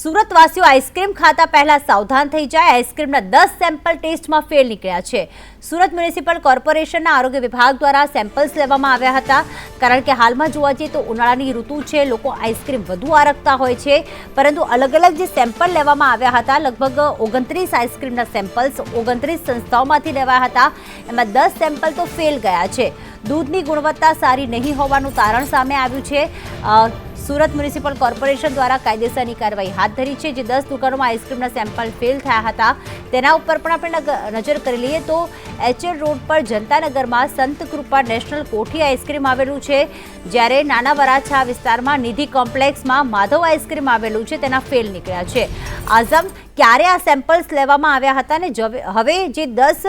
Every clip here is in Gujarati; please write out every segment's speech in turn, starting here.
સુરતવાસીઓ આઈસ્ક્રીમ ખાતા પહેલા સાવધાન થઈ જાય. આઈસ્ક્રીમના દસ સેમ્પલ ટેસ્ટમાં ફેલ નીકળ્યા છે. સુરત મ્યુનિસિપલ કોર્પોરેશનના આરોગ્ય વિભાગ દ્વારા સેમ્પલ્સ લેવામાં આવ્યા હતા. કારણ કે હાલમાં જોવા જઈએ તો ઉનાળાની ઋતુ છે, લોકો આઈસ્ક્રીમ વધુ આરગતા હોય છે. પરંતુ અલગ અલગ જે સેમ્પલ લેવામાં આવ્યા હતા, લગભગ ઓગણત્રીસ આઈસ્ક્રીમના સેમ્પલ્સ ઓગણત્રીસ સંસ્થાઓમાંથી લેવાયા હતા. એમાં દસ સેમ્પલ તો ફેલ ગયા છે. દૂધની ગુણવત્તા સારી નહીં હોવાનું તારણ સામે આવ્યું છે. સુરત મ્યુનિસિપલ કોર્પોરેશન દ્વારા કાયદેસરની કાર્યવાહી હાથ ધરી છે. જે દસ દુકાનોમાં આઈસ્ક્રીમના સેમ્પલ ફેલ થયા હતા. તેના ઉપર પણ આપણે નજર કરી લઈએ તો એચએલ રોડ પર જનતાનગરમાં સંત કૃપા નેશનલ કોઠી આઈસ્ક્રીમ આવેલું છે. જ્યારે નાના વરાછા વિસ્તારમાં નિધિ કોમ્પ્લેક્સમાં માધવ આઈસ્ક્રીમ આવેલું છે. તેના ફેલ નીકળ્યા છે. આઝમ, ક્યારે આ સેમ્પલ્સ લેવામાં આવ્યા હતા ને હવે જે દસ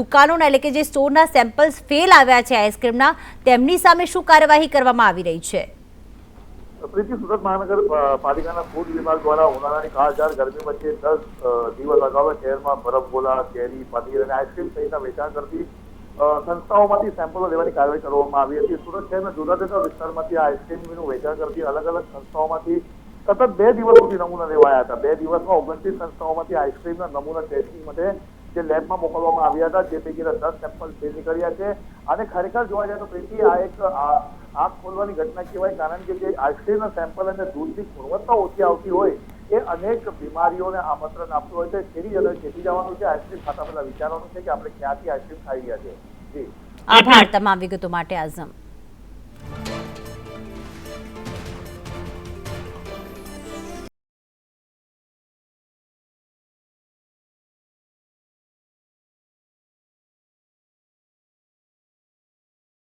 દુકાનોના એટલે કે જે સ્ટોરના સેમ્પલ્સ ફેલ આવ્યા છે આઈસ્ક્રીમના, તેમની સામે શું કાર્યવાહી કરવામાં આવી રહી છે? પ્રીતિ સુરત મહાનગર પાલિકાના ફૂડ વિભાગ દ્વારા ઉનાળાની કાળઝાળ ગરમી વચ્ચે દસ દિવસ અગાઉ શહેરમાં બરફ ગોલા કેરી, પનીર અને આઈસ્ક્રીમ સહિતના વેચાણ કરતી સંસ્થાઓમાંથી સેમ્પલો લેવાની કાર્યવાહી કરવામાં આવી હતી. સુરત શહેરના જુદા જુદા વિસ્તારમાંથી આઈસ્ક્રીમનું વેચાણ કરતી અલગ અલગ સંસ્થાઓમાંથી સતત બે દિવસ સુધી નમૂના લેવાયા હતા. બે દિવસમાં ઓગણત્રીસ સંસ્થાઓમાંથી આઈસ્ક્રીમના નમૂના ટેસ્ટિંગ માટે જે લેબમાં મોકલવામાં આવ્યા હતા, જે પૈકીના દસ સેમ્પલ તે નીકળ્યા છે. અને ખરેખર જોવા જાય તો પ્રીતિ આ એક આંખ ખોલવાની ઘટના કહેવાય, કારણ કે જે આઈસ્ક્રીમના સેમ્પલ અને દૂધની ગુણવત્તા ઓછી આવતી હોય, એ અનેક બીમારીઓને આમંત્રણ આપતું હોય છે. તેની અંદર ખેતી જવાનું છે, આઈસ્ક્રીમ ખાતા પહેલા વિચારવાનું છે કે આપણે ક્યાંથી આઈસ્ક્રીમ ખાઈ રહ્યા છે જી. આભાર તમામ વિગતો માટે આઝમ.